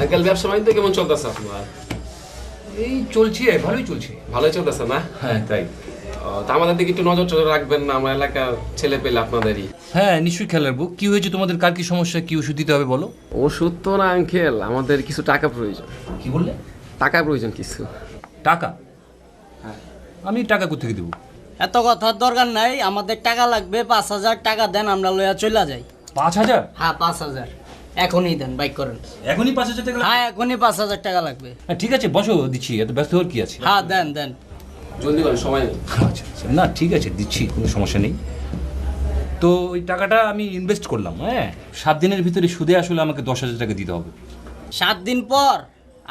Uncle ব্যবসা বাণিজ্য কেমন চলতেছে আপনার? এই চলছে ভালোই চলছে। ভালোই চলতেছে না? হ্যাঁ তাই। ও, তা আমাদের দিকে একটু নজর টজর রাখবেন না আমার এলাকার ছেলে পেলে আপনাদেরই। হ্যাঁ নিশ্চয়ই খেয়াল রাখব। কি হয়েছে তোমাদের? কার কি সমস্যা? কি ওষুধ দিতে হবে বলো? ওষুধ তো না আঙ্কেল। আমাদের কিছু টাকা প্রয়োজন। কি বললে? টাকা প্রয়োজন কিছু। টাকা? আমি টাকা কোথেকে দেবো? এত কথার দরকার নাই। আমাদের টাকা লাগবে পাঁচ হাজার টাকা দেন আমরা লইয়া চলে যাই। পাঁচ হাজার? হ্যাঁ পাঁচ হাজার। এখনই দেন বাইক করেন। এখনই পাঁচ হাজার টাকা হ্যাঁ এখনই পাঁচ হাজার টাকা লাগবে। হ্যাঁ ঠিক আছে বসো দিচ্ছি এত ব্যস্ত হওয়ার কি আছে? হ্যাঁ দেন দেন। জলদি করেন সময় আচ্ছা আচ্ছা না ঠিক আছে দিচ্ছি কোনো সমস্যা নেই। তো ওই টাকাটা আমি ইনভেস্ট করলাম হ্যাঁ? সাত দিনের ভিতরে সুদে আসলে আমাকে দশ হাজার টাকা দিতে হবে। সাত দিন পর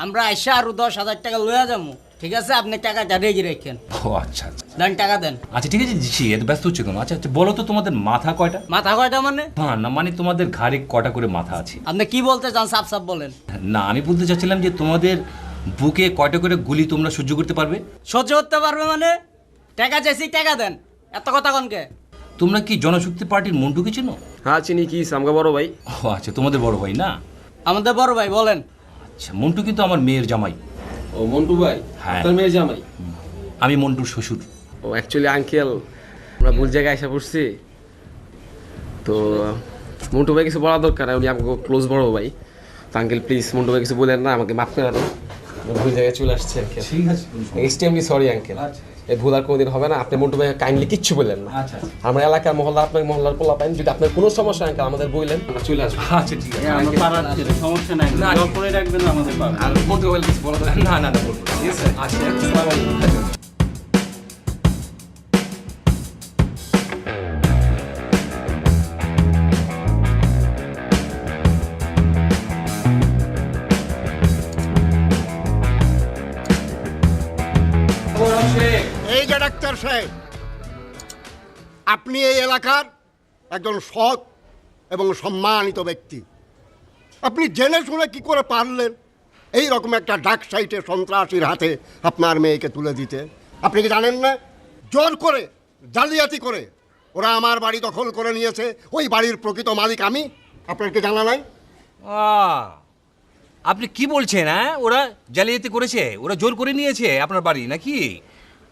আমরা এসে আরও দশ হাজার টাকা লইয়া যাব। ঠিক আছে? আপনি টাকাটা রেগে রেখেন। ও আচ্ছা আচ্ছা। দেন টাকা দেন। আচ্ছা ঠিক আছে দিচ্ছি এত ব্যস্ত হচ্ছে কেন? আচ্ছা আচ্ছা বলো তো তোমাদের মাথা কয়টা? মাথা কয়টা মানে? না না মানে তোমাদের ঘাড়ে কটা করে মাথা আছে? আপনি কি বলতে চান সাপ সাপ বলেন। না আমি বলতে চাচ্ছিলাম যে তোমাদের বুকে কয়টা করে গুলি তোমরা সহ্য করতে পারবে? সহ্য করতে পারবে মানে? টাকা চাইছি টাকা দেন। এত কথা কনকে তোমরা কি জনশক্তি পার্টির মন্টুকে চেনো? হ্যাঁ চিনি কি আমাকে বড় ভাই। ও আচ্ছা তোমাদের বড় ভাই না? আমাদের বড় ভাই বলেন। আচ্ছা মন্টু কিন্তু আমার মেয়ের জামাই। ও মন্টু ভাই হ্যাঁ। তোর মেয়ে জামাই? আমি মন্টুর শ্বশুর। ও অ্যাকচুয়ালি আঙ্কেল আমরা ভুল জায়গায় এসে পড়ছি। তো মন্টু ভাই কিছু বলা দরকার উনি আমাকে ক্লোজ বড় ভাই। তো আঙ্কেল প্লিজ মন্টু ভাই কিছু বলেন না আমাকে মাফ করে দেন। আমরা ভুল জায়গায় চলে আসছে আঙ্কেল ঠিক আছে এক্সট্রিমলি সরি আঙ্কেল আচ্ছা। এই ভুল আর কোনোদিন হবে না। আপনি মন্টু ভাই কাইন্ডলি কিচ্ছু বললেন না। আচ্ছা আচ্ছা। আমরা এলাকার মহল্লা আপনার মহল্লার পোলা পাইন যদি আপনার কোনো সমস্যা হয় আমাদের বললেন আমরা চলে আসব। আচ্ছা ঠিক আছে। সমস্যা নাই। না, করে রাখবেন আমাদের। আর মন্টু ভাই কিছু বলা না না না বলব ঠিক আছে। আচ্ছা আসসালামু আলাইকুম। ডাক্তার সাহেব, আপনি এই এলাকার একজন সৎ এবং সম্মানিত ব্যক্তি। আপনি জেনে শুনে কি করে পারলেন? এই রকম একটা ডাক সাইটে সন্ত্রাসীর হাতে আপনার মেয়েকে তুলে দিতে। আপনি কি জানেন না? জোর করে, জালিয়াতি করে ওরা আমার বাড়ি দখল করে নিয়েছে। ওই বাড়ির প্রকৃত মালিক আমি। আপনার কি জানা নাই? আপনি কি বলছেন হ্যাঁ? ওরা জালিয়াতি করেছে, ওরা জোর করে নিয়েছে আপনার বাড়ি নাকি?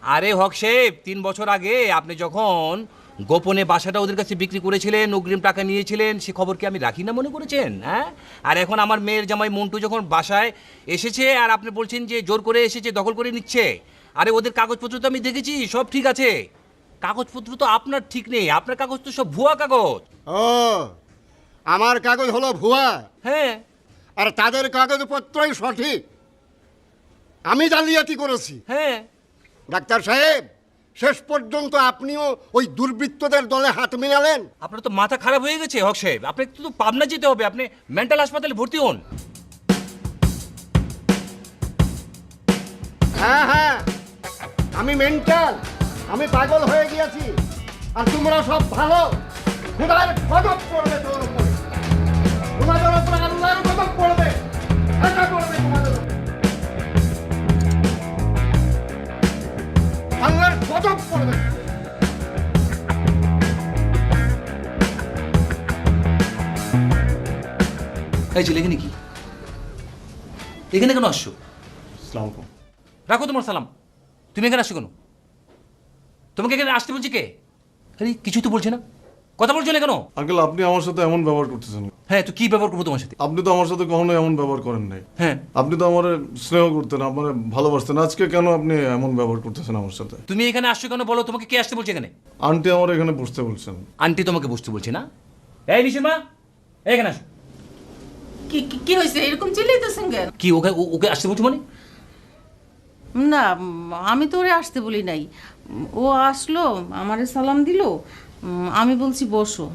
আরে হক সাহেব তিন বছর আগে আপনি যখন গোপনে বাসাটা ওদের কাছে বিক্রি করেছিলেন অগ্রিম টাকা নিয়েছিলেন সে খবর কি আমি রাখি না মনে করেছেন হ্যাঁ? আর এখন আমার মেয়ের জামাই মন্টু যখন বাসায় এসেছে আর আপনি বলছেন যে জোর করে এসেছে দখল করে নিচ্ছে আরে ওদের কাগজপত্র তো আমি দেখেছি সব ঠিক আছে। কাগজপত্র তো আপনার ঠিক নেই আপনার কাগজ তো সব ভুয়া কাগজ। ও আমার কাগজ হলো ভুয়া। হ্যাঁ। আর তাদের কাগজপত্রই সঠিক। আমি জালিয়াতি করেছি। হ্যাঁ। ডাক্তার সাহেব শেষ পর্যন্ত আপনিও ওই দুর্বৃত্তদের দলে হাত মিলালেন। আপনার তো মাথা খারাপ হয়ে গেছে হক সাহেব। আপনাকে তো পাবনা যেতে হবে আপনি মেন্টাল হাসপাতালে ভর্তি হন। হ্যাঁ হ্যাঁ আমি মেন্টাল আমি পাগল হয়ে গিয়েছি আর তোমরা সব ভালো। খোদার গজব পড়বে তোর উপরে। তোমাদের উপরে আল্লাহর গজব পড়বে ঠান্ডা পড়বে তোমাদের এই ছেলে এখানে কি? এখানে কেন আসছো? রাখো তোমার সালাম। তুমি এখানে আসছো কেন? তোমাকে এখানে আসতে বলছি কে? আরে কিছুই তো বলছে না। কথা বলছো না কেন? আঙ্কেল আপনি আমার সাথে এমন ব্যবহার করতেছেন। হ্যাঁ তো কি ব্যবহার করব তোমার সাথে? আপনি তো আমার সাথে কখনো এমন ব্যবহার করেন নাই। হ্যাঁ। আপনি তো আমার স্নেহ করতেন আমার ভালোবাসতেন। আজকে কেন আপনি এমন ব্যবহার করতেছেন আমার সাথে? তুমি এখানে আসছো কেন বলো তোমাকে কে আসতে বলছে এখানে? আন্টি আমার এখানে বসতে বলছেন। আন্টি তোমাকে বসতে বলছে না? এই নিশিমা এখানে আসো। কি কি- কি হয়েছে? এরকম চিল্লাইতেছেন কেন কি ওকে ও- ওকে আসতে বলছো মানে? না আমি তো ওরে আসতে বলি নাই। ও আসলো আমারে সালাম দিল। আমি বলছি বসো।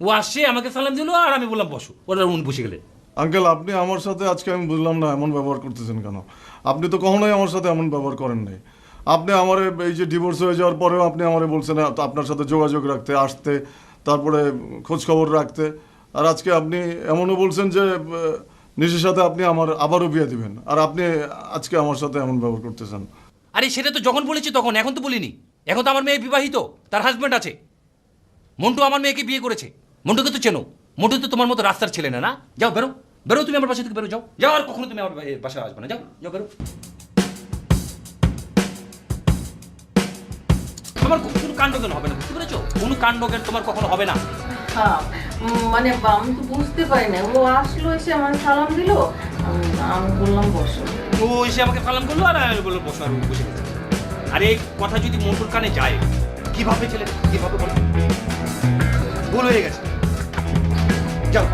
ও আসছে আমাকে সালাম দিলো আর আমি বললাম বসো। ওরা উনি বসে গেলেন আঙ্কেল আপনি আমার সাথে আজকে আমি বুঝলাম না এমন ব্যবহার করতেছেন কেন? আপনি তো কখনোই আমার সাথে এমন ব্যবহার করেন নাই। আপনি আমার এই যে ডিভোর্স হয়ে যাওয়ার পরেও আপনি আমারে বলছেন আপনার সাথে যোগাযোগ রাখতে আসতে তারপরে খোঁজ খবর রাখতে। আর আজকে আপনি এমনও বলছেন যে নিজের সাথে আপনি আমার আবারও বিয়ে দিবেন। আর আপনি আজকে আমার সাথে এমন ব্যবহার করতেছেন। আরে, সেটা তো যখন বলেছি তখন, এখন তো বলিনি। এখন তো আমার মেয়ে বিবাহিত, তার হাজব্যান্ড আছে। মন্টু আমার মেয়েকে বিয়ে করেছে। মন্টুকে তো চেনো। মন্টু তো তোমার মতো রাস্তার ছেলে না না? যাও, বেরো। বেরো, তুমি আমার বাসা থেকে বেরো, যাও। যাও, আর কখনো তুমি আমার বাসায় আসবে না। যাও যাও, বেরো। তোমার কোনো জ্ঞান হবে না, বুঝতে পেরেছ? কোনো কাণ্ড জ্ঞান তোমার কখনো হবে না। মানে বা- আমি তো বুঝতে পারি না ও আসলো এসে আমার সালাম দিল। আমি বললাম, বসো। ও এসে আমাকে সালাম করল আর আমি বলল বসো আর বসে আরে, এই কথা যদি মোটর কানে যায় কীভাবে ছেলে কীভাবে বলো? ভুল হয়ে গেছে। যাও